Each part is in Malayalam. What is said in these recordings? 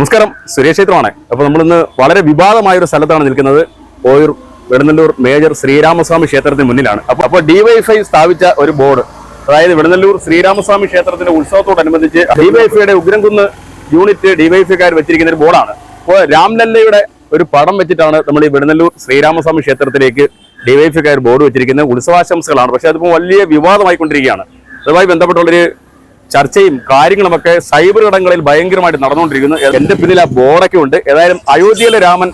നമസ്കാരം. സുരേഷ് ക്ഷേത്രമാണ്. അപ്പോൾ നമ്മളിന്ന് വളരെ വിവാദമായ ഒരു സ്ഥലത്താണ് നിൽക്കുന്നത്. ഓയൂർ വെടുന്നല്ലൂർ മേജർ ശ്രീരാമസ്വാമി ക്ഷേത്രത്തിന് മുന്നിലാണ്. അപ്പൊ അപ്പൊ ഡിവൈഫൈ സ്ഥാപിച്ച ഒരു ബോർഡ് അതായത് വെടുന്നല്ലൂർ ശ്രീരാമസ്വാമി ക്ഷേത്രത്തിന്റെ ഉത്സവത്തോടനുബന്ധിച്ച് ഡിവൈഫൈയുടെ ഉഗ്രൻകുന്ന് യൂണിറ്റ് ഡിവൈഫൈക്കാർ വെച്ചിരിക്കുന്ന ഒരു ബോർഡാണ്. അപ്പോൾ രാംലല്ലയുടെ ഒരു പടം വെച്ചിട്ടാണ് നമ്മൾ ഈ വെടുന്നല്ലൂർ ശ്രീരാമസ്വാമി ക്ഷേത്രത്തിലേക്ക് ഡിവൈഫൈക്കാർ ബോർഡ് വെച്ചിരിക്കുന്നത് ഉത്സവാശംസകളാണ്. പക്ഷെ അതിപ്പോൾ വലിയ വിവാദമായിക്കൊണ്ടിരിക്കുകയാണ്. അതുമായി ബന്ധപ്പെട്ടുള്ളൊരു ചർച്ചയും കാര്യങ്ങളുമൊക്കെ സൈബർ ഇടങ്ങളിൽ ഭയങ്കരമായിട്ട് നടന്നുകൊണ്ടിരിക്കുന്നു. എന്റെ പിന്നിൽ ആ ബോർഡൊക്കെ ഉണ്ട്. ഏതായാലും അയോധ്യയിലെ രാമൻ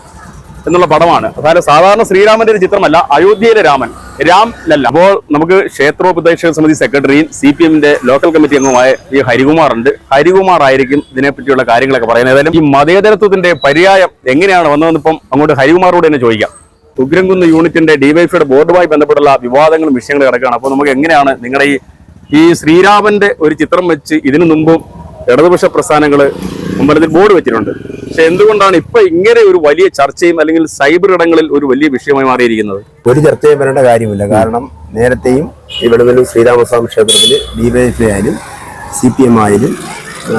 എന്നുള്ള പടമാണ്. അതായത് സാധാരണ ശ്രീരാമന്റെ ഒരു ചിത്രമല്ല അയോധ്യയിലെ രാമൻ. രാം ലല്ല. അപ്പോൾ നമുക്ക് ക്ഷേത്രോപദേശക സമിതി സെക്രട്ടറിയും സി പി എമ്മിന്റെ ലോക്കൽ കമ്മിറ്റി അംഗമായ ഈ ഹരികുമാർ ഉണ്ട് ഹരികുമാർ ആയിരിക്കും ഇതിനെപ്പറ്റിയുള്ള കാര്യങ്ങളൊക്കെ പറയുന്നത്. ഏതായാലും ഈ മതേതരത്വത്തിന്റെ പര്യായം എങ്ങനെയാണ് വന്നതെന്ന് ഇപ്പം അങ്ങോട്ട് ഹരികുമാറോട് തന്നെ ചോദിക്കാം. ഉഗ്രംകുന്ന് യൂണിറ്റിന്റെ ഡിവൈഫിയുടെ ബോർഡുമായി ബന്ധപ്പെട്ടുള്ള വിവാദങ്ങളും വിഷയങ്ങളും കിടക്കുകയാണ്. അപ്പോൾ നമുക്ക് എങ്ങനെയാണ് നിങ്ങളുടെ ഈ ഈ ശ്രീരാമന്റെ ഒരു ചിത്രം വെച്ച് ഇതിനു മുമ്പും ഇടതുപക്ഷ പ്രസ്ഥാനങ്ങൾ അമ്പലത്തിൽ ബോർഡ് വെച്ചിട്ടുണ്ട്. പക്ഷെ എന്തുകൊണ്ടാണ് ഇപ്പൊ ഇങ്ങനെ ഒരു വലിയ ചർച്ചയും അല്ലെങ്കിൽ സൈബർ ഇടങ്ങളിൽ ഒരു വലിയ വിഷയമായി മാറിയിരിക്കുന്നത്? ഒരു ചർച്ചയും വരേണ്ട കാര്യമില്ല. കാരണം നേരത്തെയും ഈ വെളുവല്ലൂർ ശ്രീരാമസ്വാമി ക്ഷേത്രത്തിൽ ഡിവൈഎഫ് ആയാലും സി പി എം ആയാലും ആ,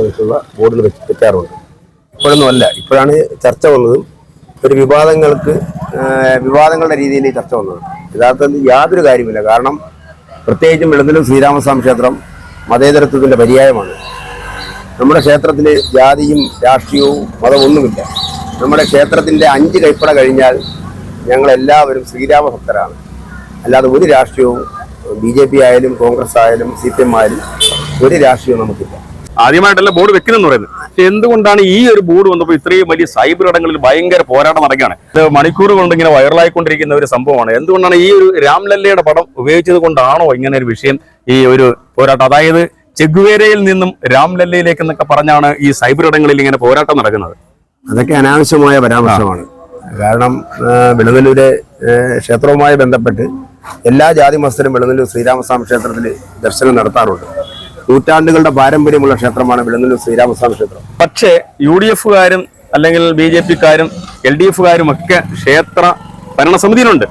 വെച്ചുള്ള ബോർഡിൽ വെക്കാറുണ്ട്. ഇപ്പോഴൊന്നും അല്ല. ഇപ്പോഴാണ് ചർച്ച വന്നതും ഒരു വിവാദങ്ങൾക്ക് വിവാദങ്ങളുടെ രീതിയിൽ ചർച്ച വന്നത്. യഥാർത്ഥത്തിൽ യാതൊരു കാര്യമില്ല കാരണം പ്രത്യേകിച്ചും വെളുന്നിലും ശ്രീരാമസ്വാമി ക്ഷേത്രം മതേതരത്വത്തിന്റെ പര്യായമാണ്. നമ്മുടെ ക്ഷേത്രത്തിൽ ജാതിയും രാഷ്ട്രീയവും മതമൊന്നുമില്ല. നമ്മുടെ ക്ഷേത്രത്തിന്റെ അഞ്ച് കൈപ്പട കഴിഞ്ഞാൽ ഞങ്ങളെല്ലാവരും ശ്രീരാമ ഭക്തരാണ് അല്ലാതെ ഒരു രാഷ്ട്രീയവും ബി ജെ പി ആയാലും കോൺഗ്രസ് ആയാലും സി പി എം ആയാലും ഒരു രാഷ്ട്രീയവും നമുക്കില്ല. ആദ്യമായിട്ടല്ല ബോർഡ് വെക്കുന്നെന്ന് പറയുന്നത്. പക്ഷെ എന്തുകൊണ്ടാണ് ഈ ഒരു ബോർഡ് വന്നപ്പോൾ ഇത്രയും വലിയ സൈബർ ഇടങ്ങളിൽ ഭയങ്കര പോരാട്ടം നടക്കുകയാണ്? ഇത് മണിക്കൂർ കൊണ്ട് ഇങ്ങനെ വൈറലായിക്കൊണ്ടിരിക്കുന്ന ഒരു സംഭവമാണ്. എന്തുകൊണ്ടാണ് ഈ ഒരു രാംലല്ലയുടെ പടം ഉപയോഗിച്ചത് കൊണ്ടാണോ ഇങ്ങനെ ഒരു വിഷയം ഈ ഒരു പോരാട്ടം? അതായത് ചെഗുവേരയിൽ നിന്നും രാംലല്ലയിലേക്ക് എന്നൊക്കെ പറഞ്ഞാണ് ഈ സൈബർ ഇടങ്ങളിൽ ഇങ്ങനെ പോരാട്ടം നടക്കുന്നത്. അതൊക്കെ അനാവശ്യമായ പരാമർശമാണ്. കാരണം ആ, ക്ഷേത്രവുമായി ബന്ധപ്പെട്ട് എല്ലാ ജാതി മസ്തരും വെളുന്നല്ലൂർ ശ്രീരാമസ്വാമി ക്ഷേത്രത്തിൽ ദർശനം നടത്താറുണ്ട്. നൂറ്റാണ്ടുകളുടെ പാരമ്പര്യമുള്ള ക്ഷേത്രമാണ് വെളുന്നല്ലൂർ ശ്രീരാമസ്വാമി ക്ഷേത്രം. പക്ഷേ യു ഡി എഫുകാരും അല്ലെങ്കിൽ ബി ജെ പിക്കാരും എൽ ഡി എഫുകാരും ഒക്കെ ക്ഷേത്ര ഭരണസമിതിയിലുണ്ട്.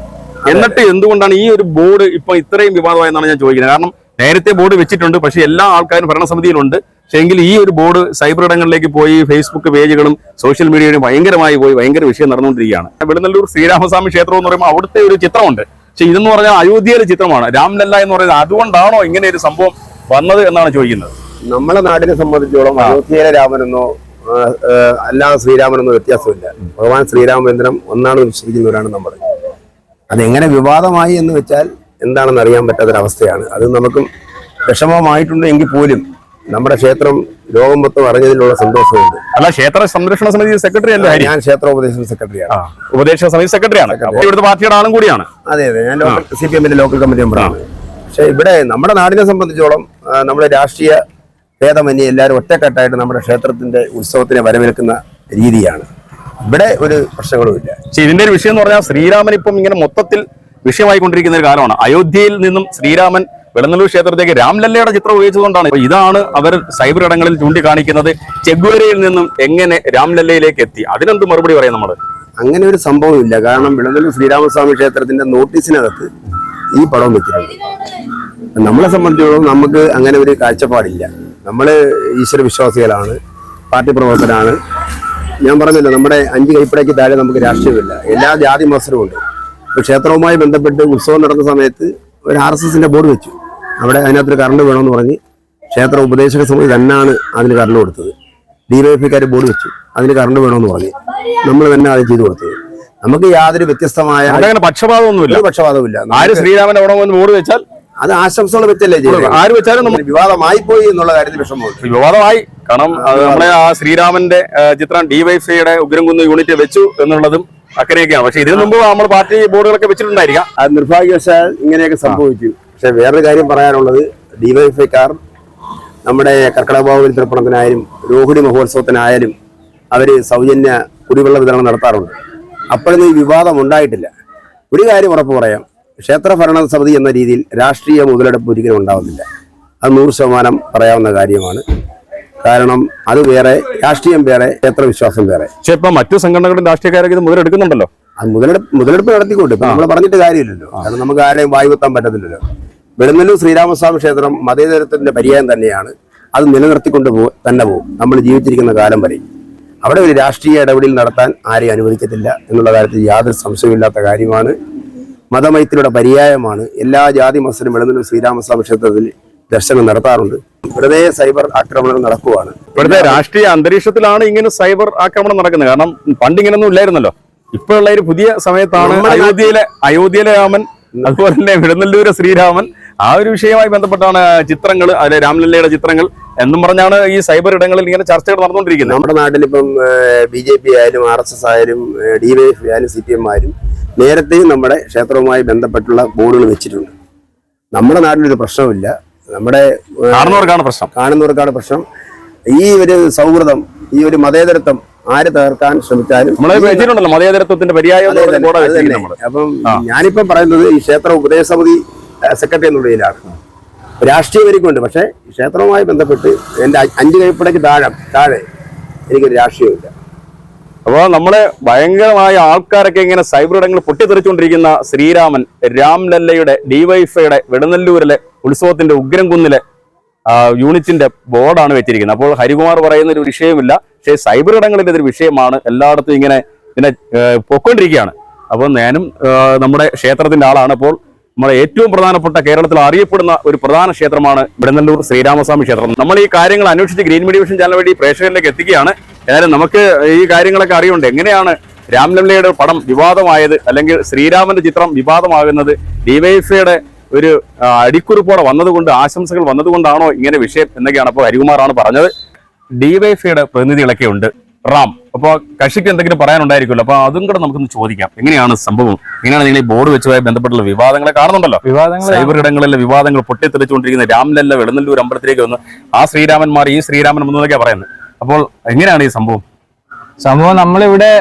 എന്നിട്ട് എന്തുകൊണ്ടാണ് ഈ ഒരു ബോർഡ് ഇപ്പൊ ഇത്രയും വിവാദമായെന്നാണ് ഞാൻ ചോദിക്കുന്നത്? കാരണം നേരത്തെ ബോർഡ് വെച്ചിട്ടുണ്ട് പക്ഷെ എല്ലാ ആൾക്കാരും ഭരണസമിതിയിലുണ്ട്. പക്ഷേ എങ്കിൽ ഈ ഒരു ബോർഡ് സൈബർ ഇടങ്ങളിലേക്ക് പോയി ഫേസ്ബുക്ക് പേജുകളും സോഷ്യൽ മീഡിയയിലും ഭയങ്കരമായി പോയി ഭയങ്കര വിഷയം നടന്നുകൊണ്ടിരിക്കുകയാണ്. വെളുന്നല്ലൂർ ശ്രീരാമസ്വാമി ക്ഷേത്രം എന്ന് പറയുമ്പോൾ അവിടുത്തെ ഒരു ചിത്രമുണ്ട്. പക്ഷെ ഇതെന്ന് പറഞ്ഞാൽ അയോധ്യയിലെ ചിത്രമാണ്. രാംലല്ല എന്ന് പറയുന്നത്. അതുകൊണ്ടാണോ ഇങ്ങനെ ഒരു സംഭവം വന്നത് എന്നാണ് ചോദിക്കുന്നത്. നമ്മളെ നാടിനെ സംബന്ധിച്ചോളം അയോധ്യയിലെ രാമനെന്നോ അല്ലാതെ ശ്രീരാമനെന്നോ വ്യത്യാസമില്ല. ഭഗവാൻ ശ്രീരാമചന്ദ്രൻ ഒന്നാണ് വിശ്വസിക്കുന്നവരാണ് നമ്മൾ അതെങ്ങനെ വിവാദമായി എന്ന് വെച്ചാൽ എന്താണെന്ന് അറിയാൻ പറ്റാത്തൊരവസ്ഥയാണ്. അത് നമുക്കും വിഷമമായിട്ടുണ്ട് എങ്കിൽ പോലും നമ്മുടെ ക്ഷേത്രം ലോകം മൊത്തം അറിഞ്ഞതിലുള്ള സന്തോഷമുണ്ട്. അല്ല ക്ഷേത്ര സംരക്ഷണ സമിതി സെക്രട്ടറി അല്ലേ ഞാൻ ക്ഷേത്ര ഉപദേശക സെക്രട്ടറിയാണ്. ഉപദേശക സമിതി സെക്രട്ടറിയാണ്. ഇവിടുത്തെ പാർട്ടിയുടെ ആളും കൂടിയാണ്. അതെ അതെ. ഞാൻ സി പി എമ്മിന്റെ ലോക്കൽ കമ്മിറ്റി മെമ്പറാണ് പക്ഷെ ഇവിടെ നമ്മുടെ നാടിനെ സംബന്ധിച്ചോളം നമ്മുടെ രാഷ്ട്രീയ ഭേദമന്യേ എല്ലാവരും ഒറ്റക്കെട്ടായിട്ട് നമ്മുടെ ക്ഷേത്രത്തിന്റെ ഉത്സവത്തിനെ വരവേൽക്കുന്ന രീതിയാണ്. ഇവിടെ ഒരു പ്രശ്നങ്ങളുമില്ല പക്ഷെ ഇതിന്റെ ഒരു വിഷയം എന്ന് പറഞ്ഞാൽ ശ്രീരാമൻ ഇപ്പം ഇങ്ങനെ മൊത്തത്തിൽ വിഷയമായിക്കൊണ്ടിരിക്കുന്ന ഒരു കാലമാണ്. അയോധ്യയിൽ നിന്നും ശ്രീരാമൻ വെളന്നല്ലൂർ ക്ഷേത്രത്തിലേക്ക് രാംലല്ലയുടെ ചിത്രം ഉപയോഗിച്ചതുകൊണ്ടാണ്. അപ്പൊ ഇതാണ് അവർ സൈബർ ഇടങ്ങളിൽ ചൂണ്ടിക്കാണിക്കുന്നത്. ചെഗ്വേരയിൽ നിന്നും എങ്ങനെ രാംലല്ലയിലേക്ക് എത്തി? അതിനെന്ത് മറുപടി പറയാം നമ്മൾ അങ്ങനെ ഒരു സംഭവമില്ല. കാരണം വിളനല്ലൂർ ശ്രീരാമസ്വാമി ക്ഷേത്രത്തിന്റെ നോട്ടീസിനകത്ത് ഈ പടം വെച്ചിട്ടുണ്ട്. നമ്മളെ സംബന്ധിച്ചിടത്തോളം നമുക്ക് അങ്ങനെ ഒരു കാഴ്ചപ്പാടില്ല. നമ്മൾ ഈശ്വര വിശ്വാസികളാണ് പാർട്ടി പ്രവർത്തകരാണ്. ഞാൻ പറഞ്ഞല്ലോ നമ്മുടെ അഞ്ച് കൈപ്പടയ്ക്ക് താഴെ നമുക്ക് രാഷ്ട്രീയമില്ല. എല്ലാ ജാതി മത്സരവും ഉണ്ട്. ഇപ്പൊ ക്ഷേത്രവുമായി ബന്ധപ്പെട്ട് ഉത്സവം നടന്ന സമയത്ത് ഒരു ആർ എസ് എസിന്റെ ബോർഡ് വെച്ചു. അവിടെ അതിനകത്തൊരു കറണ്ട് വേണമെന്ന് പറഞ്ഞ് ക്ഷേത്ര ഉപദേശക സമിതി തന്നെയാണ് അതിന് കറണ്ട് കൊടുത്തത്. ഡിവൈഎഫ്ഐക്കാർ ബോർഡ് വെച്ചു. അതിന് കറണ്ട് വേണമെന്ന് പറഞ്ഞ് നമ്മൾ തന്നെ അത് ചെയ്തു കൊടുത്തത്. നമുക്ക് യാതൊരു വ്യത്യസ്തമായ അങ്ങനെ പക്ഷപാതമൊന്നുമില്ല. പക്ഷപാതമില്ല ആര് ശ്രീരാമൻ അവിടെ വന്ന് ബോർഡ് വെച്ചാൽ അത് ആശംസകൾ വെച്ചല്ലേ ആര് വെച്ചാലും നമ്മൾ വിവാദമായി പോയി എന്നുള്ള കാര്യത്തിൽ വിഷമമുണ്ട്. വിവാദമായി കാരണം നമ്മളെ ആ ശ്രീരാമന്റെ ചിത്രം ഡിവൈഫൈയുടെ ഉഗ്രംകുന്ന് യൂണിറ്റ് വെച്ചു എന്നുള്ളതും അക്കരെയൊക്കെയാണ് പക്ഷെ ഇതിനു മുമ്പ് നമ്മൾ പാർട്ടി ബോർഡുകളൊക്കെ വെച്ചിട്ടുണ്ടായിരിക്കാം. അത് നിർഭാഗ്യവശാൽ ഇങ്ങനെയൊക്കെ സംഭവിച്ചു. പക്ഷെ വേറൊരു കാര്യം പറയാനുള്ളത് ഡിവൈഫൈക്കാർ നമ്മുടെ കർക്കിടകബാഹുബലി തൃപ്പണത്തിനായാലും രോഹിണി മഹോത്സവത്തിനായാലും അവർ സൗജന്യ കുടിവെള്ള വിതരണം നടത്താറുണ്ട്. അപ്പോഴൊന്നും ഈ വിവാദം ഉണ്ടായിട്ടില്ല. ഒരു കാര്യം ഉറപ്പ് പറയാം. ക്ഷേത്ര ഭരണ സമിതി എന്ന രീതിയിൽ രാഷ്ട്രീയ മുതലെടുപ്പ് ഒരിക്കലും ഉണ്ടാവുന്നില്ല. അത് നൂറ് ശതമാനം പറയാവുന്ന കാര്യമാണ്. കാരണം അത് വേറെ രാഷ്ട്രീയം വേറെ ക്ഷേത്ര വിശ്വാസം വേറെ. പക്ഷെ ഇപ്പൊ മറ്റു സംഘടനകളും രാഷ്ട്രീയക്കാരൊക്കെ ഇത് മുതലെടുക്കുന്നുണ്ടല്ലോ. അത് മുതലെടുപ്പ് മുതലെടുപ്പ് നടത്തിക്കൊണ്ട് ഇപ്പൊ നമ്മൾ പറഞ്ഞിട്ട് കാര്യമില്ലല്ലോ. കാരണം നമുക്ക് ആരെയും വായുവെത്താൻ പറ്റത്തില്ലല്ലോ. വെളുന്നല്ലൂർ ശ്രീരാമസ്വാമി ക്ഷേത്രം മതേതരത്തിന്റെ പര്യായം തന്നെയാണ്. അത് നിലനിർത്തിക്കൊണ്ട് പോ തന്നെ പോകും നമ്മൾ ജീവിച്ചിരിക്കുന്ന കാലം വരെ. അവിടെ ഒരു രാഷ്ട്രീയ ഇടപെടൽ നടത്താൻ ആരെയും അനുവദിക്കത്തില്ല എന്നുള്ള കാര്യത്തിൽ യാതൊരു സംശയമില്ലാത്ത കാര്യമാണ്. മതമൈത്രിയുടെ പര്യായമാണ്. എല്ലാ ജാതി മത്സരം വിളന്നിലും ശ്രീരാമസ്വാമി ക്ഷേത്രത്തിൽ ദർശനം നടത്താറുണ്ട്. വെറുതെ സൈബർ ആക്രമണം നടക്കുവാണ്. ഇവിടുത്തെ രാഷ്ട്രീയ അന്തരീക്ഷത്തിലാണ് ഇങ്ങനെ സൈബർ ആക്രമണം നടക്കുന്നത്. കാരണം പണ്ട് ഇങ്ങനൊന്നും ഇല്ലായിരുന്നല്ലോ. ഇപ്പോഴുള്ള ഒരു പുതിയ സമയത്താണ് അയോധ്യയിലെ അയോധ്യയിലെ രാമൻ അതുപോലെ തന്നെ വിടുന്നല്ലൂര് ശ്രീരാമൻ ആ ഒരു വിഷയവുമായി ബന്ധപ്പെട്ടാണ് ചിത്രങ്ങൾ അതിലെ രാംലല്ലയുടെ ചിത്രങ്ങൾ എന്നും പറഞ്ഞാണ് ഈ സൈബർ ഇടങ്ങളിൽ ഇങ്ങനെ ചർച്ചകൾ നടന്നുകൊണ്ടിരിക്കുന്നത്. നമ്മുടെ നാട്ടിലിപ്പം ബി ജെ പി ആയാലും ആർ എസ് എസ് ആയാലും ഡി വൈ എഫ് ആയാലും സി പി എം ആയാലും നേരത്തെയും നമ്മുടെ ക്ഷേത്രവുമായി ബന്ധപ്പെട്ടുള്ള ബോർഡുകൾ വെച്ചിട്ടുണ്ട്. നമ്മുടെ നാട്ടിലൊരു പ്രശ്നമില്ല നമ്മുടെ കാണുന്നവർക്കാണ് പ്രശ്നം. കാണുന്നവർക്കാണ് പ്രശ്നം. ഈ ഒരു സൗഹൃദം ഈ ഒരു മതേതരത്വം ആര് തകർക്കാൻ ശ്രമിച്ചാലും മതേതരത്വത്തിന്റെ അപ്പം ഞാനിപ്പം പറയുന്നത് ഈ ക്ഷേത്ര ഉപദേശ സമിതി സെക്രട്ടറി എന്ന നിലയിലാണ്. രാഷ്ട്രീയ വരിക്കുണ്ട് പക്ഷേ ക്ഷേത്രവുമായി ബന്ധപ്പെട്ട് എന്റെ അഞ്ച് കൈപ്പടയ്ക്ക് താഴെ താഴെ എനിക്കൊരു രാഷ്ട്രീയമില്ല അപ്പോൾ നമ്മളെ ഭയങ്കരമായ ആൾക്കാരൊക്കെ ഇങ്ങനെ സൈബർ ഇടങ്ങളിൽ പൊട്ടിത്തെറിച്ചുകൊണ്ടിരിക്കുന്ന ശ്രീരാമൻ രാംലല്ലയുടെ ഡിവൈഫൈയുടെ വെടുനല്ലൂരിലെ ഉത്സവത്തിന്റെ ഉഗ്രം കുന്നിലെ യൂണിറ്റിന്റെ ബോർഡാണ് വെച്ചിരിക്കുന്നത്. അപ്പോൾ ഹരികുമാർ പറയുന്ന ഒരു വിഷയമില്ല. പക്ഷേ സൈബർ ഇടങ്ങളിൽ ഇതൊരു വിഷയമാണ്. എല്ലായിടത്തും ഇങ്ങനെ ഇങ്ങനെ പൊക്കൊണ്ടിരിക്കുകയാണ് അപ്പോൾ ഞാനും നമ്മുടെ ക്ഷേത്രത്തിന്റെ ആളാണ്. അപ്പോൾ നമ്മുടെ ഏറ്റവും പ്രധാനപ്പെട്ട കേരളത്തിൽ അറിയപ്പെടുന്ന ഒരു പ്രധാന ക്ഷേത്രമാണ് വിടനല്ലൂർ ശ്രീരാമസ്വാമി ക്ഷേത്രം. നമ്മൾ ഈ കാര്യങ്ങൾ അന്വേഷിച്ച് ഗ്രീൻ മീഡിയ വിഷൻ ചാനൽ വഴി പ്രേക്ഷകരിലേക്ക് എത്തിക്കുകയാണ്. ഏതായാലും നമുക്ക് ഈ കാര്യങ്ങളൊക്കെ അറിയുന്നുണ്ട്. എങ്ങനെയാണ് രാംലംലയുടെ പടം വിവാദമായത്? അല്ലെങ്കിൽ ശ്രീരാമന്റെ ചിത്രം വിവാദമാകുന്നത്? ഡിവൈഎഫ്ഐയുടെ ഒരു അടിക്കുറിപ്പോടെ വന്നതുകൊണ്ട് ആശംസകൾ വന്നതുകൊണ്ടാണോ ഇങ്ങനെ വിഷയം എന്നൊക്കെയാണ് അപ്പോൾ ഹരികുമാറാണ് പറഞ്ഞത്. ഡിവൈഎഫ്ഐയുടെ പ്രതിനിധികളൊക്കെ ഉണ്ട്. റാം അപ്പോൾ കക്ഷിക്ക് എന്തെങ്കിലും പറയാനുണ്ടായിരിക്കുമല്ലോ? അപ്പൊ അതും കൂടെ നമുക്കൊന്ന് ചോദിക്കാം. എങ്ങനെയാണ് സംഭവം? എങ്ങനെയാണ് നിങ്ങൾ ഈ ബോർഡ് വെച്ചുമായി ബന്ധപ്പെട്ടുള്ള വിവാദങ്ങളെ കാണുന്നുണ്ടല്ലോ? വിവാദങ്ങൾ സൈബർ ഇടങ്ങളിലെ വിവാദങ്ങൾ പൊട്ടിത്തെറിച്ചുകൊണ്ടിരിക്കുന്ന രാംലല്ല വെളുന്നല്ലൂർ അമ്പലത്തിലേക്ക് വന്ന് ആ ശ്രീരാമന്മാർ ഈ ശ്രീരാമൻ എന്നൊക്കെ പറയുന്നത്. അപ്പോൾ എങ്ങനെയാണ് ഈ സംഭവം? സംഭവം നമ്മളിവിടെ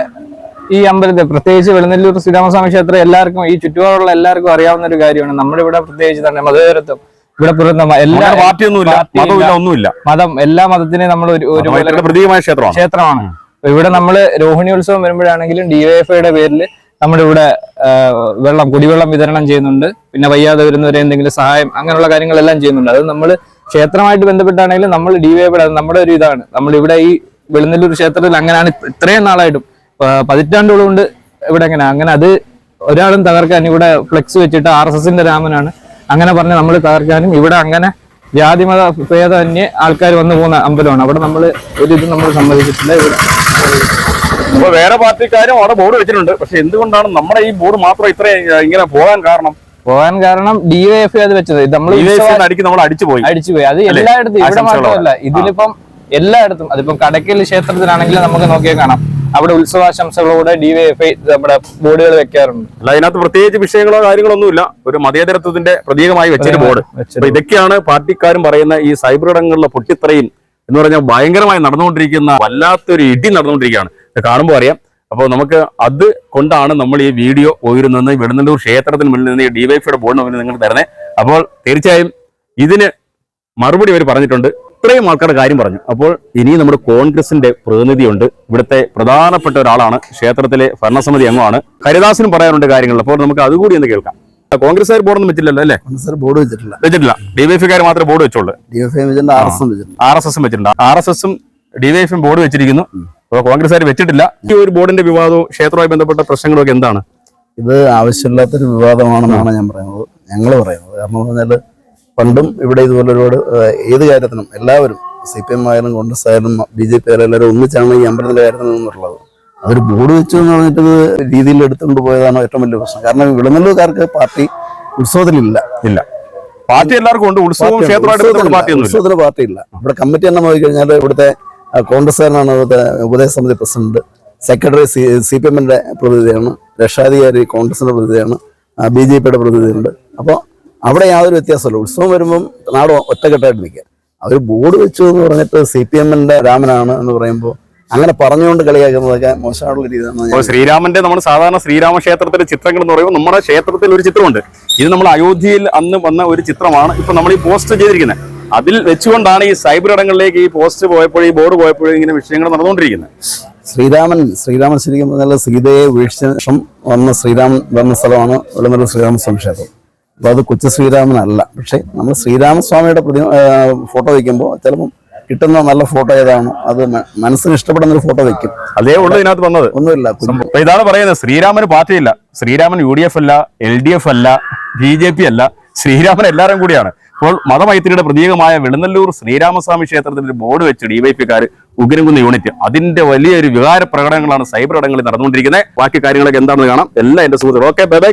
ഈ അമ്പലത്തെ പ്രത്യേകിച്ച് വെളുന്നല്ലൂർ ശ്രീരാമസ്വാമി ക്ഷേത്രം എല്ലാവർക്കും ഈ ചുറ്റുപാടുള്ള എല്ലാവർക്കും അറിയാവുന്ന ഒരു കാര്യമാണ്. നമ്മുടെ ഇവിടെ പ്രത്യേകിച്ച് തന്നെ മതേതരത്വം ഇവിടെ പുറത്ത് എല്ലാ പാർട്ടിയൊന്നുമില്ല. ഒന്നുമില്ല. മതം എല്ലാ മതത്തിനെയും നമ്മൾ ഒരു പ്രതീകമായ ക്ഷേത്രമാണ്. ക്ഷേത്രമാണ്. ഇവിടെ നമ്മൾ രോഹിണി ഉത്സവം വരുമ്പോഴാണെങ്കിലും ഡിവൈഎഫ്ഐയുടെ പേരിൽ നമ്മുടെ ഇവിടെ വെള്ളം കുടിവെള്ളം വിതരണം ചെയ്യുന്നുണ്ട്. പിന്നെ വയ്യാതെ വരുന്നവരെ എന്തെങ്കിലും സഹായം അങ്ങനെയുള്ള കാര്യങ്ങളെല്ലാം ചെയ്യുന്നുണ്ട്. അത് നമ്മൾ ക്ഷേത്രമായിട്ട് ബന്ധപ്പെട്ടാണെങ്കിലും നമ്മൾ അത് നമ്മുടെ ഒരു ഇതാണ്. നമ്മൾ ഇവിടെ ഈ വെളുന്നല്ലൂർ ക്ഷേത്രത്തിൽ അങ്ങനെയാണ് ഇത്ര- ഇത്രയും നാളായിട്ടും. പതിറ്റാണ്ടോളം കൊണ്ട് ഇവിടെ അങ്ങനെ അങ്ങനെ അത് ഒരാളും തകർക്കാൻ ഇവിടെ ഫ്ലെക്സ് വെച്ചിട്ട് ആർ എസ് എസിന്റെ രാമനാണ്. അങ്ങനെ പറഞ്ഞ് നമ്മൾ തകർക്കാനും ഇവിടെ അങ്ങനെ ജാതിമത ഭേദമന്യേ ആൾക്കാർ വന്നു പോകുന്ന അമ്പലമാണ്. അവിടെ നമ്മൾ ഒരു ഇത് നമ്മൾ സമ്മതിച്ചിട്ടില്ല ഇവിടെ. അപ്പൊ വേറെ പാർട്ടിക്കാരും അവിടെ ബോർഡ് വെച്ചിട്ടുണ്ട്. പക്ഷെ എന്തുകൊണ്ടാണ് നമ്മുടെ ഈ ബോർഡ് മാത്രം ഇത്ര ഇങ്ങനെ പോകാൻ കാരണം? പോകാൻ കാരണം ഡിവൈഎഫ് അത് വെച്ചത്. നമ്മൾ നമ്മൾ അടിച്ചു നമ്മൾ അടിച്ചു പോയി. അത്? എല്ലായിടത്തും ഇവിടെ. മാത്രമല്ല ഇതിലിപ്പം എല്ലായിടത്തും അതിപ്പം കടക്കൽ ക്ഷേത്രത്തിലാണെങ്കിൽ നമുക്ക് നോക്കിയാൽ കാണാം. അവിടെ ഉത്സവാശംസകളോടെ ഡിവൈഎഫ്ഐ നമ്മുടെ ബോർഡുകൾ വെക്കാറുണ്ട്. അല്ല അതിനകത്ത് പ്രത്യേകിച്ച് വിഷയങ്ങളോ കാര്യങ്ങളോ ഒന്നുമില്ല ഒരു മതേതരത്വത്തിന്റെ പ്രതീകമായി വെച്ചൊരു ബോർഡ്. ഇതൊക്കെയാണ് പാർട്ടിക്കാരും പറയുന്ന ഈ സൈബർ ഇടങ്ങളിലെ പൊട്ടിത്തറയിൽ എന്ന് പറഞ്ഞാൽ ഭയങ്കരമായി നടന്നുകൊണ്ടിരിക്കുന്ന വല്ലാത്തൊരു ഇടി നടന്നുകൊണ്ടിരിക്കുകയാണ്. കാണുമ്പോൾ അറിയാം. അപ്പോൾ നമുക്ക് അത് കൊണ്ടാണ് നമ്മൾ ഈ വീഡിയോ പോയിരുന്നത് വെടുന്നല്ലൂർ ക്ഷേത്രത്തിന് മുന്നിൽ നിന്ന് ഈ ഡിവൈഫിയുടെ ബോർഡിന് മുന്നിൽ നിങ്ങൾ തരുന്നത് അപ്പോൾ തീർച്ചയായും ഇതിന് മറുപടി അവർ പറഞ്ഞിട്ടുണ്ട്. ഇത്രയും ആൾക്കാരുടെ കാര്യം പറഞ്ഞു. അപ്പോൾ ഇനി നമ്മുടെ കോൺഗ്രസിന്റെ പ്രതിനിധിയുണ്ട്. ഇവിടുത്തെ പ്രധാനപ്പെട്ട ഒരാളാണ്. ക്ഷേത്രത്തിലെ ഭരണസമിതി അംഗമാണ്. ഹരിദാസിനും പറയാനുണ്ട് കാര്യങ്ങൾ. അപ്പോൾ നമുക്ക് അതുകൂടി ഒന്ന് കേൾക്കാം. കോൺഗ്രസ് കോൺഗ്രസ്സുകാർ ബോർഡൊന്നും വെച്ചില്ലല്ലോ അല്ലേ? സാർ ബോർഡ് വെച്ചിട്ടില്ല. വെച്ചിട്ടില്ല. ഡിവൈഎഫ്കാർ മാത്രമേ ബോർഡ് വെച്ചുള്ളൂ. ആർ എസ് എസും വെച്ചിട്ടുണ്ട് ആർ എസ് എസും ഡിവൈഎഫും ബോർഡ് വെച്ചിരിക്കുന്നു. അപ്പോൾ കോൺഗ്രസ്സുകാർ വെച്ചിട്ടില്ല. ഈ ഒരു ബോർഡിന്റെ വിവാദവും ക്ഷേത്രവുമായി ബന്ധപ്പെട്ട പ്രശ്നങ്ങളൊക്കെ എന്താണ്? ഇത് ആവശ്യമില്ലാത്തൊരു വിവാദമാണെന്നാണ് ഞാൻ പറയുന്നത്. ഞങ്ങൾ പറയുന്നത്. കാരണം എന്ന് പറഞ്ഞാൽ പണ്ടും ഇവിടെ ഇതുപോലെ ഒരുപാട് ഏത് കാര്യത്തിനും എല്ലാവരും സി പി എം ആയാലും കോൺഗ്രസ് ആയാലും ബി ജെ പി ആയാലും എല്ലാവരും ഒന്നിച്ചാണ് ഈ അമ്പലത്തിലെ കാര്യത്തിൽ നിന്നുള്ളത്. അതൊരു ബോർഡ് വെച്ചു എന്ന് പറഞ്ഞിട്ട് രീതിയിൽ എടുത്തുകൊണ്ട് പോയതാണ് ഏറ്റവും വലിയ പ്രശ്നം. കാരണം വിളനല്ലൂർക്കാർക്ക് പാർട്ടി ഉത്സവത്തിലില്ല. ഇല്ല. പാർട്ടി എല്ലാവർക്കും ഉണ്ട്. ഉത്സവം. ക്ഷേത്രമായിട്ട് ഉത്സവത്തിന് പാർട്ടിയില്ല. ഇവിടെ കമ്മിറ്റി തന്നെ നോക്കിക്കഴിഞ്ഞാൽ ഇവിടുത്തെ ആ, കോൺഗ്രസ്സുകാരനാണ് ഉപദേശ സമിതി president. Secretary C C P എമ്മിന്റെ പ്രതിനിധിയാണ്. രക്ഷാധികാരി കോൺഗ്രസിന്റെ പ്രതിനിധിയാണ്. ബി ജെ പിയുടെ പ്രതിനിധിയുണ്ട്. അപ്പോൾ അവിടെ യാതൊരു വ്യത്യാസമില്ല. ഉത്സവം വരുമ്പം നാട് ഒറ്റക്കെട്ടായിട്ട് നിൽക്കുക. അവർ ബോർഡ് വെച്ചു എന്ന് പറഞ്ഞിട്ട് സി പി എമ്മിന്റെ രാമനാണ് എന്ന് പറയുമ്പോൾ അങ്ങനെ പറഞ്ഞുകൊണ്ട് കളിയാക്കുന്നതൊക്കെ മോശമായിട്ടുള്ള രീതിയാണ് ശ്രീരാമന്റെ നമ്മൾ സാധാരണ ശ്രീരാമ ക്ഷേത്രത്തിലെ ചിത്രങ്ങൾ എന്ന് പറയുമ്പോൾ നമ്മുടെ ക്ഷേത്രത്തിൽ ഒരു ചിത്രമുണ്ട്. ഇത് നമ്മൾ അയോധ്യയിൽ അന്ന് വന്ന ഒരു ചിത്രമാണ്. ഇപ്പൊ നമ്മൾ ഈ പോസ്റ്റ് ചെയ്തിരിക്കുന്നത്. അതിൽ വെച്ചുകൊണ്ടാണ് ഈ സൈബർ ഇടങ്ങളിലേക്ക് ഈ പോസ്റ്റ് പോയപ്പോഴും ഈ ബോർഡ് പോയപ്പോഴും ഇങ്ങനെ വിഷയങ്ങൾ നടന്നുകൊണ്ടിരിക്കുന്നത്. ശ്രീരാമൻ ശ്രീരാമൻ ശരിക്കും പറഞ്ഞാൽ സീതയെ വീഴ്ച വന്ന ശ്രീരാമൻ വന്ന സ്ഥലമാണ് വെളുന്നൂർ ശ്രീരാമ ക്ഷേത്രം. അപ്പോൾ അത് കൊച്ചു ശ്രീരാമനല്ല. പക്ഷേ നമ്മൾ ശ്രീരാമസ്വാമിയുടെ പ്രതി ഫോട്ടോ വയ്ക്കുമ്പോൾ ചിലപ്പം കിട്ടുന്ന നല്ല ഫോട്ടോ ഏതാണ്? അത് മനസ്സിന് ഇഷ്ടപ്പെടുന്ന ഒരു ഫോട്ടോ വെക്കും അതേ ഉള്ളൂ ഇതിനകത്ത് വന്നത്. ഒന്നുമില്ല ഇതാണ് പറയുന്നത്. ശ്രീരാമന് പാർട്ടിയില്ല. ശ്രീരാമൻ യു ഡി എഫ് അല്ല എൽ ഡി എഫ് അല്ല ബി ജെ പി അല്ല. ശ്രീരാമൻ എല്ലാവരും കൂടിയാണ്. അപ്പോൾ മതമൈത്രിയുടെ പ്രതീകമായ വെളുന്നല്ലൂർ ശ്രീരാമസ്വാമി ക്ഷേത്രത്തിൽ ഒരു ബോർഡ് വെച്ച് ഡിവൈപിക്കാർ ഉഗ്രൻകുന്ന് യൂണിറ്റ്. അതിന്റെ വലിയൊരു വികാര പ്രകടനങ്ങളാണ് സൈബർ ഇടങ്ങളിൽ നടന്നുകൊണ്ടിരിക്കുന്നത്. ബാക്കി കാര്യങ്ങളൊക്കെ എന്താണെന്ന് കാണാം. എല്ലാം എന്റെ സുഹൃത്തുക്കൾ ഓക്കെ ബൈ ബൈ.